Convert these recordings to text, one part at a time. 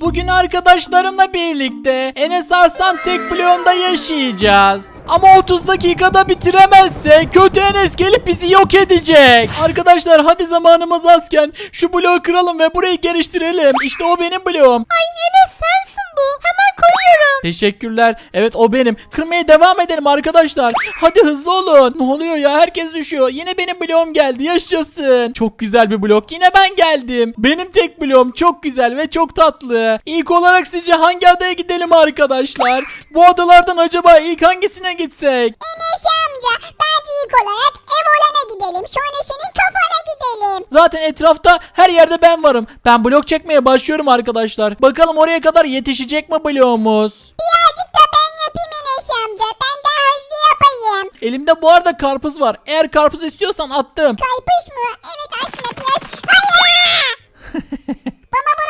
Bugün arkadaşlarımla birlikte Enes Arslan tek bloğunda yaşayacağız. Ama 30 dakikada bitiremezse kötü Enes gelip bizi yok edecek. Arkadaşlar hadi zamanımız azken şu bloğu kıralım ve burayı geliştirelim. İşte o benim bloğum. Ay Enes sensin bu. Hemen koyuyorum. Teşekkürler. Evet o benim. Kırmaya devam edelim arkadaşlar. Hadi hızlı olun. Ne oluyor ya? Herkes düşüyor. Yine benim bloğum geldi. Yaşasın. Çok güzel bir blok. Yine ben geldim. Benim tek bloğum çok güzel ve çok tatlı. İlk olarak sizce hangi adaya gidelim arkadaşlar? Bu adalardan acaba ilk hangisine gitsek? Enes amca bence ilk olarak ev olana gidelim. Sonra senin kafana gidelim. Zaten etrafta her yerde ben varım. Ben blok çekmeye başlıyorum arkadaşlar. Bakalım oraya kadar yetişecek mi bloğumuz? Birazcık da ben yapayım Enes amca. Ben daha hızlı yapayım. Elimde bu arada karpuz var. Eğer karpuz istiyorsan attım. Kaypış mı? Evet aslında biraz. Hayır! Bırakın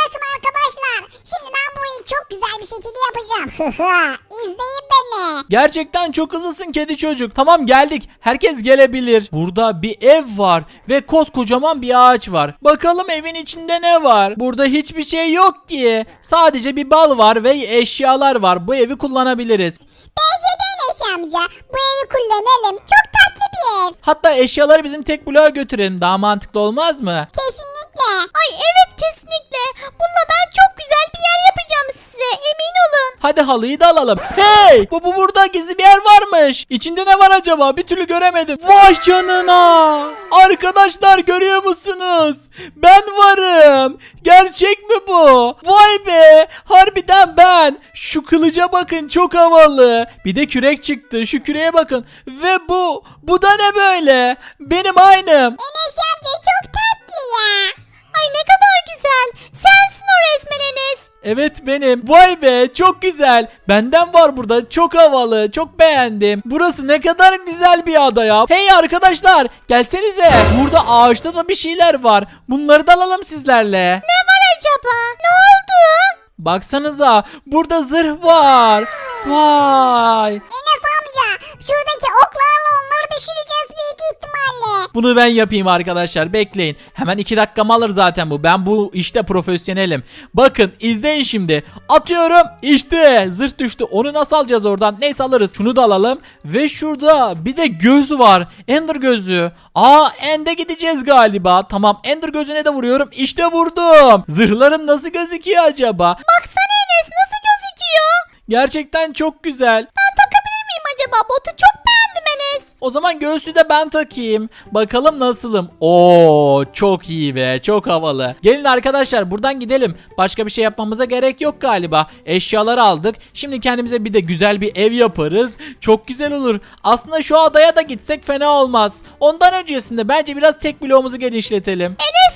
arkadaşlar. Şimdi ben burayı çok güzel bir şekilde yapacağım. İzleyin beni. Gerçekten çok hızlısın kedi çocuk. Tamam geldik. Herkes gelebilir. Burada bir ev var ve koskocaman bir ağaç var. Bakalım evin içinde ne var? Burada hiçbir şey yok ki. Sadece bir bal var ve eşyalar var. Bu evi kullanabiliriz. Bence de amca. Bu evi kullanalım. Çok tatlı bir ev. Hatta eşyaları bizim tek bloğa götürelim. Daha mantıklı olmaz mı? Kesinlikle. Ay evet kesinlikle. Bununla ben çok güzel bir yer yapacağım size. Emin olun. Hadi halıyı da alalım. Hey! Bu, bu burada gizli bir yer varmış. İçinde ne var acaba? Bir türlü göremedim. Vay canına! Arkadaşlar görüyor musunuz? Ben varım. Gerçek mi bu? Vay be! Harbiden ben. Şu kılıca bakın çok havalı. Bir de kürek çıktı. Şu küreğe bakın. Ve bu, bu da ne böyle? Benim aynım. Enes amca çok tatlı ya. Ay ne kadar güzel. Sensin o resmen Enes. Evet benim. Vay be çok güzel. Benden var burada. Çok havalı. Çok beğendim. Burası ne kadar güzel bir ada ya. Hey arkadaşlar gelsenize. Burada ağaçta da bir şeyler var. Bunları da alalım sizlerle. Ne var acaba? Ne oldu? Baksanıza burada zırh var. Vay. Enes amca şuradaki oklarla onları düşüreceğiz büyük ihtimalle. Bunu ben yapayım arkadaşlar bekleyin. Hemen iki dakikamı alır zaten bu. Ben bu işte profesyonelim. Bakın izleyin şimdi. Atıyorum işte zırh düştü. Onu nasıl alacağız oradan? Neyse alırız. Şunu da alalım. Ve şurada bir de göz var. Ender gözü. Aa ende gideceğiz galiba. Tamam ender gözüne de vuruyorum. İşte vurdum. Zırhlarım nasıl gözüküyor acaba? Gözüküyor? Gerçekten çok güzel. Ben takabilir miyim acaba? Botu çok beğendim Enes. O zaman göğsü de ben takayım. Bakalım nasılım. Oo çok iyi be çok havalı. Gelin arkadaşlar buradan gidelim. Başka bir şey yapmamıza gerek yok galiba. Eşyaları aldık. Şimdi kendimize bir de güzel bir ev yaparız. Çok güzel olur. Aslında şu adaya da gitsek fena olmaz. Ondan öncesinde bence biraz tek bloğumuzu genişletelim. Enes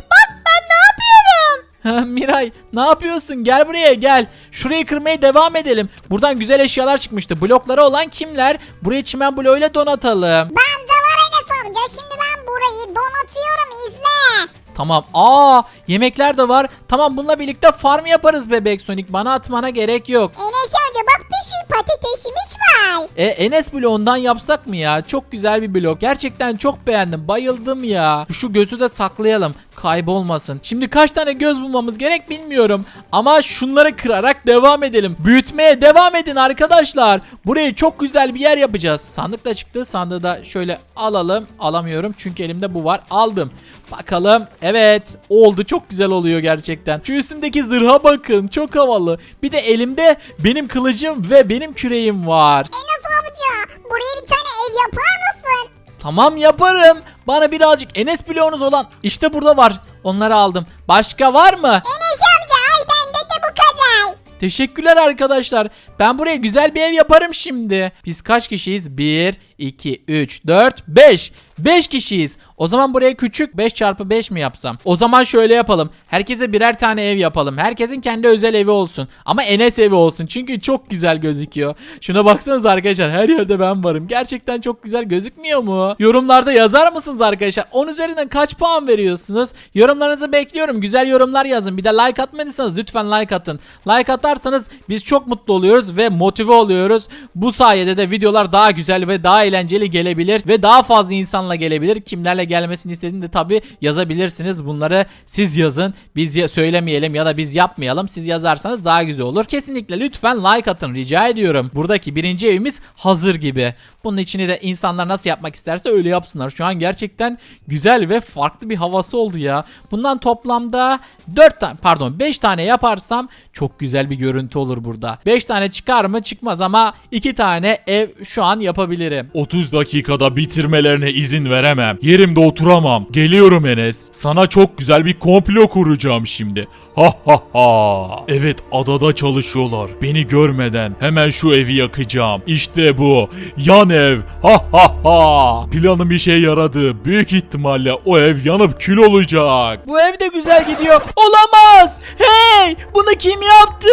Miray ne yapıyorsun? Gel buraya gel. Şurayı kırmaya devam edelim. Buradan güzel eşyalar çıkmıştı. Blokları olan kimler? Burayı çimen bloğuyla donatalım. Ben de var Enes amca. Şimdi ben burayı donatıyorum izle. Tamam. Aa, yemekler de var. Tamam bununla birlikte farm yaparız bebek Sonic. Bana atmana gerek yok. Enes amca bak bir şey patatesimiz var. E Enes bloğundan yapsak mı ya? Çok güzel bir blok. Gerçekten çok beğendim. Bayıldım ya. Şu gözü de saklayalım. Kaybolmasın. Şimdi kaç tane göz bulmamız gerek bilmiyorum. Ama şunları kırarak devam edelim. Büyütmeye devam edin arkadaşlar. Burayı çok güzel bir yer yapacağız. Sandık da çıktı. Sandığı da şöyle alalım. Alamıyorum çünkü elimde bu var. Aldım. Bakalım. Evet. Oldu. Çok güzel oluyor gerçekten. Şu üstümdeki zırha bakın. Çok havalı. Bir de elimde benim kılıcım ve benim küreğim var. Enes amca buraya bir tane ev yapar mısın? Tamam yaparım. Bana birazcık Enes bloğunuz olan işte burada var. Onları aldım. Başka var mı? Enes amca ay bende de bu kadar. Teşekkürler arkadaşlar. Ben buraya güzel bir ev yaparım şimdi. Biz kaç kişiyiz? 1, 2, 3, 4, 5. 5 kişiyiz. O zaman buraya küçük 5 çarpı 5 mi yapsam? O zaman şöyle yapalım. Herkese birer tane ev yapalım. Herkesin kendi özel evi olsun. Ama Enes evi olsun. Çünkü çok güzel gözüküyor. Şuna baksanız arkadaşlar. Her yerde ben varım. Gerçekten çok güzel gözükmüyor mu? Yorumlarda yazar mısınız arkadaşlar? 10 üzerinden kaç puan veriyorsunuz? Yorumlarınızı bekliyorum. Güzel yorumlar yazın. Bir de like atmadıysanız lütfen like atın. Like atarsanız biz çok mutlu oluyoruz ve motive oluyoruz. Bu sayede de videolar daha güzel ve daha eğlenceli gelebilir ve daha fazla insanla insanla gelebilir. Kimlerle gelmesini istediğini de tabi yazabilirsiniz. Bunları siz yazın. Biz ya- söylemeyelim ya da biz yapmayalım. Siz yazarsanız daha güzel olur. Kesinlikle lütfen like atın rica ediyorum. Buradaki birinci evimiz hazır gibi. Bunun içini de insanlar nasıl yapmak isterse öyle yapsınlar. Şu an gerçekten güzel ve farklı bir havası oldu ya. Bundan toplamda 4 tane pardon 5 tane yaparsam çok güzel bir görüntü olur burada. 5 tane çıkar mı çıkmaz ama 2 tane ev şu an yapabilirim. 30 dakikada bitirmelerine izin veremem. Yerimde oturamam. Geliyorum Enes. Sana çok güzel bir komplo kuracağım şimdi. Ha ha ha. Evet adada çalışıyorlar. Beni görmeden hemen şu evi yakacağım. İşte bu. Yan ev. Ha ha ha. Planım işe yaradı. Büyük ihtimalle o ev yanıp kül olacak. Bu ev de güzel gidiyor. Olamaz. Hey! Bunu kim yaptı?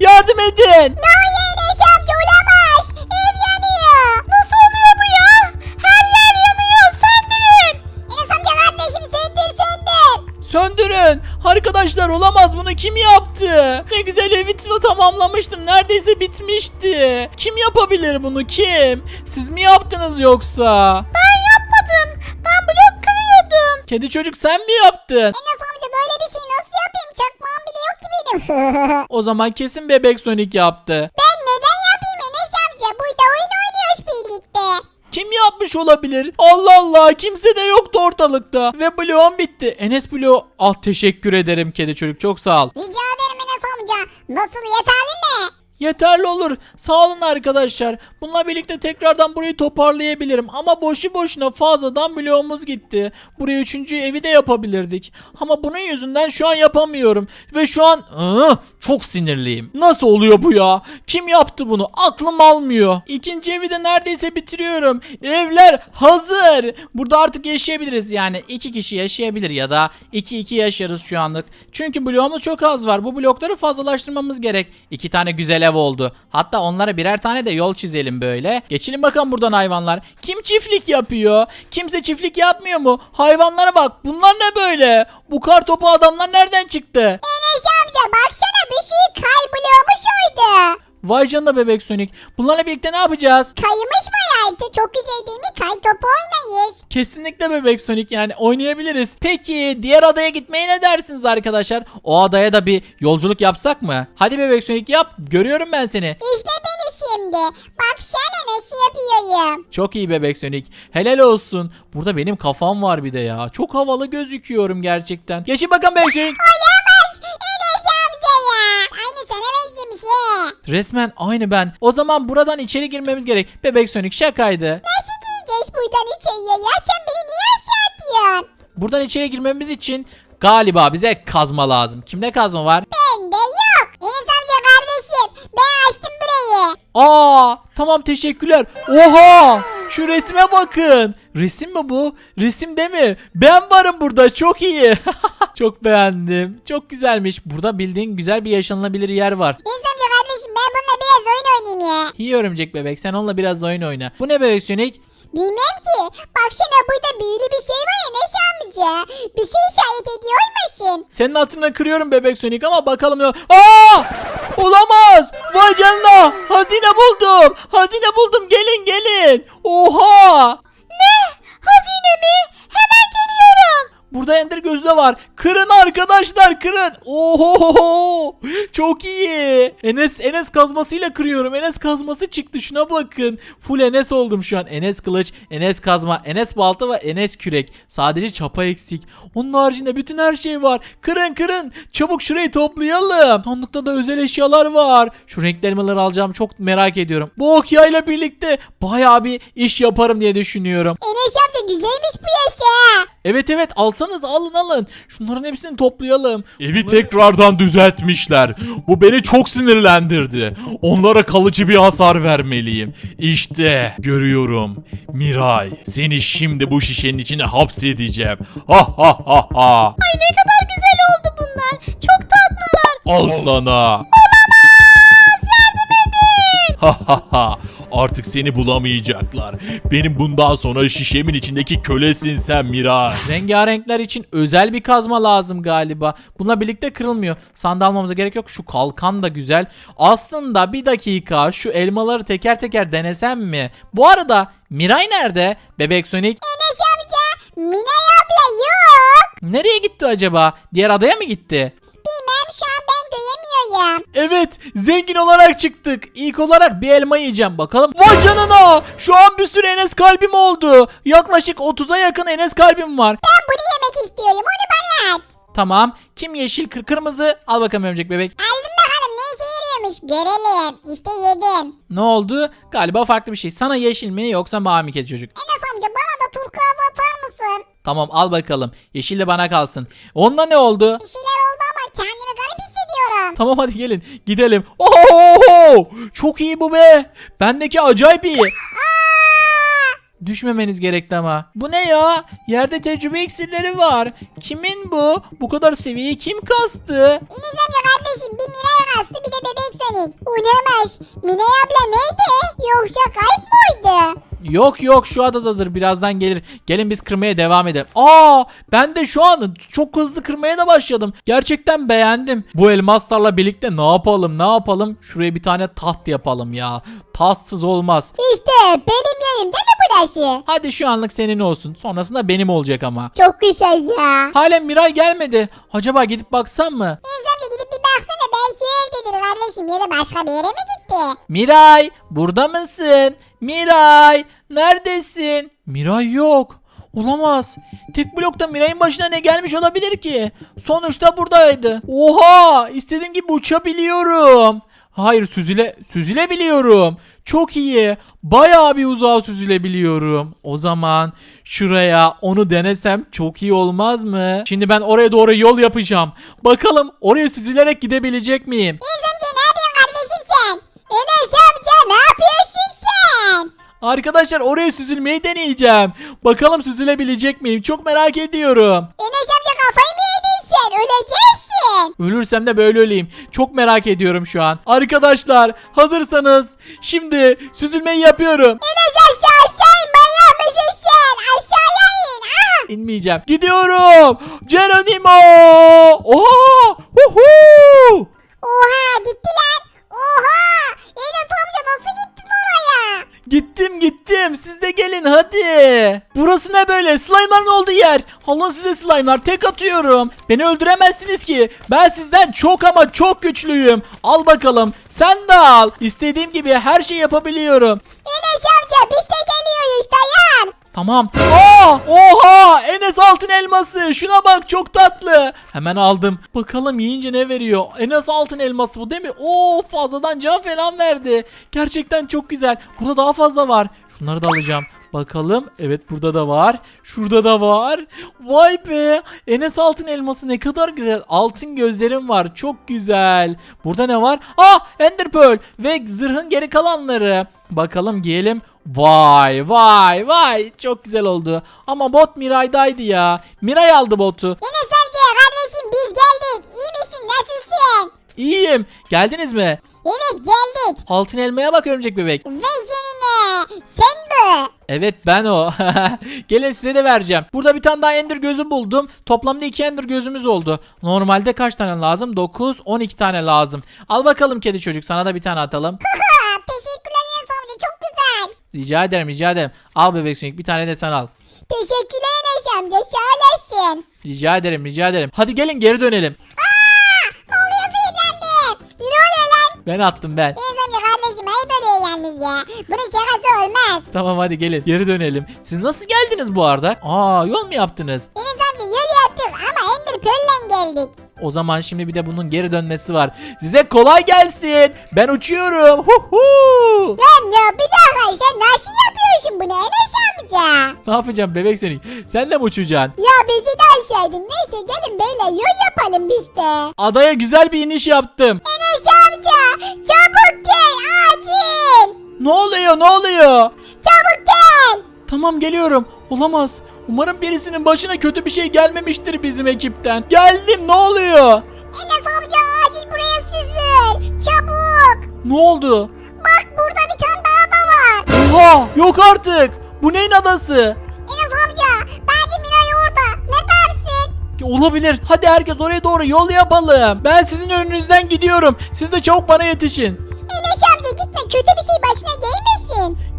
Yardım edin. Ne Söndürün. Arkadaşlar olamaz bunu kim yaptı? Ne güzel evi tamamlamıştım. Neredeyse bitmişti. Kim yapabilir bunu kim? Siz mi yaptınız yoksa? Ben yapmadım. Ben blok kırıyordum. Kedi çocuk sen mi yaptın? Enes amca böyle bir şey nasıl yapayım? Çakmağım bile yok ki benim. O zaman kesin bebek Sonic yaptı. ben neden yapayım Enes amca? Burada oyun oynuyoruz birlikte. Kim yapmış olabilir? Allah Allah kimse de yoktu ortalıkta. Ve bloğum bitti. Enes bloğu al teşekkür ederim kedi çocuk çok sağ ol. Rica ederim Enes amca. Nasıl yeterli mi? Yeterli olur. Sağ olun arkadaşlar. Bununla birlikte tekrardan burayı toparlayabilirim. Ama boşu boşuna fazladan bloğumuz gitti. Buraya üçüncü evi de yapabilirdik. Ama bunun yüzünden şu an yapamıyorum. Ve şu an ıı, çok sinirliyim. Nasıl oluyor bu ya? Kim yaptı bunu? Aklım almıyor. İkinci evi de neredeyse bitiriyorum. Evler hazır. Burada artık yaşayabiliriz. Yani iki kişi yaşayabilir ya da iki iki yaşarız şu anlık. Çünkü bloğumuz çok az var. Bu blokları fazlalaştırmamız gerek. İki tane güzel ev oldu. Hatta onlara birer tane de yol çizelim böyle. Geçelim bakalım buradan hayvanlar. Kim çiftlik yapıyor? Kimse çiftlik yapmıyor mu? Hayvanlara bak. Bunlar ne böyle? Bu kar topu adamlar nereden çıktı? Enes amca baksana bir şey kayboluyormuş orada. Vay canına bebek Sonic. Bunlarla birlikte ne yapacağız? Kaymış mı hayatı? Çok güzel değil mi? Kay topu oynayız. Kesinlikle bebek Sonic yani oynayabiliriz. Peki diğer adaya gitmeye ne dersiniz arkadaşlar? O adaya da bir yolculuk yapsak mı? Hadi bebek Sonic yap. Görüyorum ben seni. İşte beni şimdi. Baksana nasıl yapıyorum. Çok iyi bebek Sonic. Helal olsun. Burada benim kafam var bir de ya. Çok havalı gözüküyorum gerçekten. Geçin bakalım bebek Sonic. Olamaz. Enes amca ya. Aynı sana benzemiş he. Resmen aynı ben. O zaman buradan içeri girmemiz gerek. Bebek Sonic şakaydı. Nasıl giyeceğiz buradan içeriye ya? Sen beni niye aşağı atıyorsun? Buradan içeri girmemiz için galiba bize kazma lazım. Kimde kazma var? Bende yok. Enes amca kardeşim. Ben açtım burayı. Aa, tamam teşekkürler. Oha! Şu resme bakın. Resim mi bu? Resim değil mi? Ben varım burada. Çok iyi. çok beğendim. Çok güzelmiş. Burada bildiğin güzel bir yaşanılabilir yer var. Enes ya. İyi örümcek bebek. Sen onunla biraz oyun oyna. Bu ne bebek Sonic? Bilmem ki. Baksana burada büyülü bir şey var Enes amca. Bir şey işaret ediyor musun? Senin hatırına kırıyorum bebek Sonic ama bakalım ne... Aa! Olamaz! Vay canına! Hazine buldum! Hazine buldum! Gelin gelin! Oha! Ne? Hazine mi? Burada ender gözü de var. Kırın arkadaşlar kırın. Oho! Çok iyi. Enes Enes kazmasıyla kırıyorum. Enes kazması çıktı. Şuna bakın. Full Enes oldum şu an. Enes kılıç, Enes kazma, Enes balta ve Enes kürek. Sadece çapa eksik. Onun haricinde bütün her şey var. Kırın kırın. Çabuk şurayı toplayalım. Sandıkta da özel eşyalar var. Şu renkli elmaları alacağım. Çok merak ediyorum. Bu okyayla birlikte bayağı bir iş yaparım diye düşünüyorum. Enes amca güzelmiş bu yaşa. Evet evet alsanız alın alın. Şunların hepsini toplayalım. Evi tekrardan düzeltmişler. Bu beni çok sinirlendirdi. Onlara kalıcı bir hasar vermeliyim. İşte görüyorum. Miray, seni şimdi bu şişenin içine hapsedeceğim. Ha ha ha ha. Ay ne kadar güzel oldu bunlar. Çok tatlılar. Al sana. Ha ha ha. Artık seni bulamayacaklar. Benim bundan sonra şişemin içindeki kölesin sen Miray. Rengarenkler için özel bir kazma lazım galiba. Bununla birlikte kırılmıyor. Sandal almamıza gerek yok. Şu kalkan da güzel. Aslında bir dakika şu elmaları teker teker denesem mi? Bu arada Miray nerede? Bebek Sonic. Enes Minay abla yok. Nereye gitti acaba? Diğer adaya mı gitti? Göremiyorum. Evet zengin olarak çıktık. İlk olarak bir elma yiyeceğim bakalım. Vay canına şu an bir sürü Enes kalbim oldu. Yaklaşık 30'a yakın Enes kalbim var. Ben bunu yemek istiyorum onu bana at. Tamam kim yeşil kır kırmızı al bakalım örümcek bebek. Aldım bakalım ne işe yarıyormuş görelim. İşte yedim. Ne oldu? Galiba farklı bir şey. Sana yeşil mi yoksa mavi mi kedi çocuk? Enes amca bana da turkuaz atar mısın? Tamam al bakalım. Yeşil de bana kalsın. Onda ne oldu? Bir şeyler Tamam hadi gelin gidelim. Oho! Çok iyi bu be. Bendeki acayip iyi. Düşmemeniz gerekti ama. Bu ne ya? Yerde tecrübe iksirleri var. Kimin bu? Bu kadar seviyeyi kim kastı? Enes amca kardeşim bir Miray kastı bir de bebek sönük. Unemez. Minay abla neydi? Yoksa kayıp mıydı? Yok yok şu adadadır birazdan gelir. Gelin biz kırmaya devam edelim. Aa ben de şu an çok hızlı kırmaya da başladım. Gerçekten beğendim. Bu elmaslarla birlikte ne yapalım ne yapalım? Şuraya bir tane taht yapalım ya. Tahtsız olmaz. İşte benim yerim değil mi burası? Hadi şu anlık senin olsun. Sonrasında benim olacak ama. Çok güzel ya. Halen Miray gelmedi. Acaba gidip baksam mı? Enes evdedir kardeşim ya da başka bir yere mi gitti? Miray burada mısın? Miray neredesin? Miray yok. Olamaz. Tek blokta Miray'ın başına ne gelmiş olabilir ki? Sonuçta buradaydı. Oha! İstediğim gibi uçabiliyorum. Hayır süzüle süzülebiliyorum. Çok iyi. Bayağı bir uzağa süzülebiliyorum. O zaman şuraya onu denesem çok iyi olmaz mı? Şimdi ben oraya doğru yol yapacağım. Bakalım oraya süzülerek gidebilecek miyim? Ne yapıyorsun kardeşim sen? Enes amca ne yapıyorsun sen? Arkadaşlar oraya süzülmeyi deneyeceğim. Bakalım süzülebilecek miyim? Çok merak ediyorum. Enes amca kafayı mı yedin sen? Öleceksin. Ölürsem de böyle öleyim. Çok merak ediyorum şu an. Arkadaşlar hazırsanız şimdi süzülmeyi yapıyorum. Enes aşağı aşağı manyak mısın? Aşağıya in. Ah! İnmeyeceğim. Gidiyorum. Geronimo. Oha! Huhu! Oha gitti lan. Oha. Enes amca nasıl gittin oraya? Gittim gittim. Siz de gelin hadi. Burası ne böyle? Slime'ların olduğu yer. Allah size slime'lar tek atıyorum. Beni öldüremezsiniz ki. Ben sizden çok ama çok güçlüyüm. Al bakalım. Sen de al. İstediğim gibi her şeyi yapabiliyorum. Enes amca biz de. Tamam. Aa! Oha! Enes altın elması. Şuna bak çok tatlı. Hemen aldım. Bakalım yiyince ne veriyor? Enes altın elması bu değil mi? Oo fazladan can falan verdi. Gerçekten çok güzel. Burada daha fazla var. Şunları da alacağım. Bakalım. Evet burada da var. Şurada da var. Vay be. Enes altın elması ne kadar güzel. Altın gözlerim var. Çok güzel. Burada ne var? Ah Ender Pearl ve zırhın geri kalanları. Bakalım giyelim. Vay vay vay çok güzel oldu. Ama bot Miray'daydı ya. Miray aldı botu. Enes amca kardeşim biz geldik. İyi misin? Nasılsın? İyiyim. Geldiniz mi? Evet geldik. Altın elmaya bak örümcek bebek. Ve canine. Sen bu. Evet ben o. Gelin size de vereceğim. Burada bir tane daha ender gözü buldum. Toplamda 2 ender gözümüz oldu. Normalde kaç tane lazım? 9, 12 tane lazım. Al bakalım kedi çocuk sana da bir tane atalım. Rica ederim rica ederim. Al bebek sönük bir tane de sen al. Teşekkürler Enes amca sağ olasın. Rica ederim rica ederim. Hadi gelin geri dönelim. Ne oluyor zehirlendim. Ne oluyor lan? Ben attım ben. Enes amca kardeşim ayıp oluyor yalnız ya. Bunun şakası olmaz. Tamam hadi gelin geri dönelim. Siz nasıl geldiniz bu arada? Aa yol mu yaptınız? Enes amca yol yaptık ama Ender Pearl'le geldik. O zaman şimdi bir de bunun geri dönmesi var. Size kolay gelsin. Ben uçuyorum. Huhu. Lan ya bir dakika sen nasıl yapıyorsun bunu Enes amca? Ne yapacağım bebek seni? Sen de mi uçacaksın? Ya bizi de aşaydın. Neyse gelin böyle yol yapalım biz de. Adaya güzel bir iniş yaptım. Enes amca çabuk gel acil. Ne oluyor ne oluyor? Çabuk gel. Tamam geliyorum. Olamaz. Umarım birisinin başına kötü bir şey gelmemiştir bizim ekipten. Geldim ne oluyor? Enes amca acil buraya süzül. Çabuk. Ne oldu? Bak burada bir tane daha da var. Oha yok artık. Bu neyin adası? Enes amca bence Miray orada. Ne dersin? Olabilir. Hadi herkes oraya doğru yol yapalım. Ben sizin önünüzden gidiyorum. Siz de çabuk bana yetişin. Enes amca gitme kötü bir şey başına gelmesin.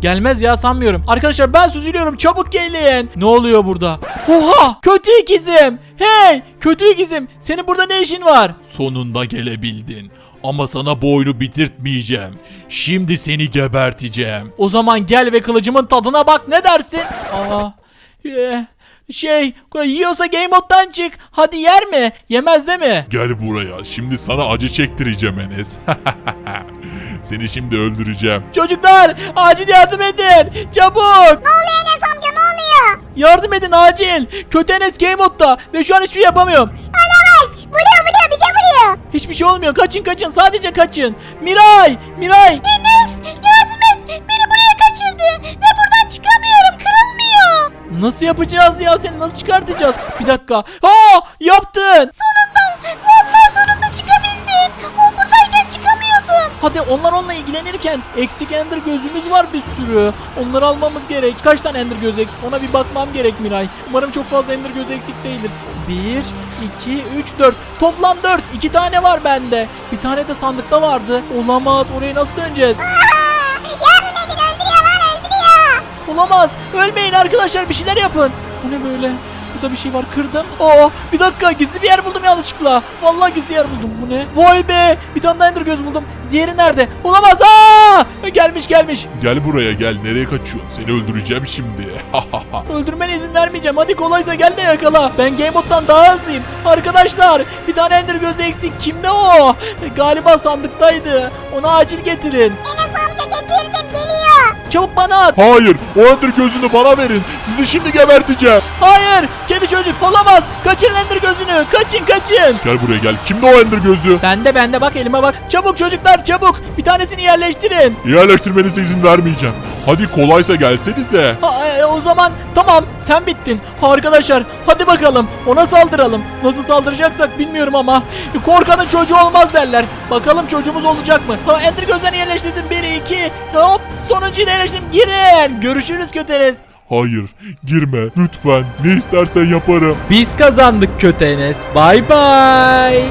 Gelmez ya sanmıyorum. Arkadaşlar ben süzülüyorum çabuk gelin. Ne oluyor burada? Oha kötü ikizim. Hey kötü ikizim senin burada ne işin var? Sonunda gelebildin. Ama sana bu oyunu bitirtmeyeceğim. Şimdi seni geberteceğim. O zaman gel ve kılıcımın tadına bak ne dersin? Aa, e, şey yiyorsa game moddan çık. Hadi yer mi? Yemez değil mi? Gel buraya. Şimdi sana acı çektireceğim Enes. seni şimdi öldüreceğim. Çocuklar acil yardım edin. Çabuk. Ne oluyor Enes amca ne oluyor? Yardım edin acil. Kötü Enes game modda ve şu an hiçbir şey yapamıyorum. Olamaz. Vuruyor vuruyor bize vuruyor. Hiçbir şey olmuyor. Kaçın kaçın. Sadece kaçın. Miray! Miray! Enes yardım et. Beni buraya kaçırdı. Ve buradan çıkamıyorum. Kırılmıyor. Nasıl yapacağız ya? Seni nasıl çıkartacağız? Bir dakika. Aa! Yaptın! Sonunda. Hadi onlar onunla ilgilenirken eksik ender gözümüz var bir sürü. Onları almamız gerek. Kaç tane ender gözü eksik? Ona bir bakmam gerek Miray. Umarım çok fazla ender gözü eksik değildir. 1, 2, 3, 4. Toplam 4. 2 tane var bende. Bir tane de sandıkta vardı. Olamaz. Oraya nasıl döneceğiz? Olamaz. Ölmeyin arkadaşlar bir şeyler yapın. Bu ne böyle? Burada bir şey var kırdım. Aa bir dakika gizli bir yer buldum yanlışlıkla. Vallahi gizli yer buldum. Bu ne? Vay be. Bir tane daha ender göz buldum. Diğeri nerede? Olamaz. Aa! Gelmiş gelmiş. Gel buraya gel. Nereye kaçıyorsun? Seni öldüreceğim şimdi. Öldürmene izin vermeyeceğim. Hadi kolaysa gel de yakala. Ben Game Mode'dan daha hızlıyım. Arkadaşlar bir tane ender gözü eksik. Kimde o? Galiba sandıktaydı. Onu acil getirin. Enes amca getirdim. Çabuk bana at. Hayır. O ender gözünü bana verin. Sizi şimdi geberteceğim. Hayır. Kedi çocuk olamaz. Kaçırın ender gözünü. Kaçın kaçın. Gel buraya gel. Kimde o ender gözü? Bende bende bak elime bak. Çabuk çocuklar çabuk. Bir tanesini yerleştirin. Yerleştirmenize izin vermeyeceğim. Hadi kolaysa gelsenize. Ha, e, o zaman tamam sen bittin. Arkadaşlar hadi bakalım ona saldıralım. Nasıl saldıracaksak bilmiyorum ama. Korkanın çocuğu olmaz derler. Bakalım çocuğumuz olacak mı? Ha, Ender gözlerini yerleştirdim. 1 2 hop sonuncuyu da yerleştirdim. Girin. Görüşürüz köteniz. Hayır. Girme. Lütfen. Ne istersen yaparım. Biz kazandık köteniz. Bay bay.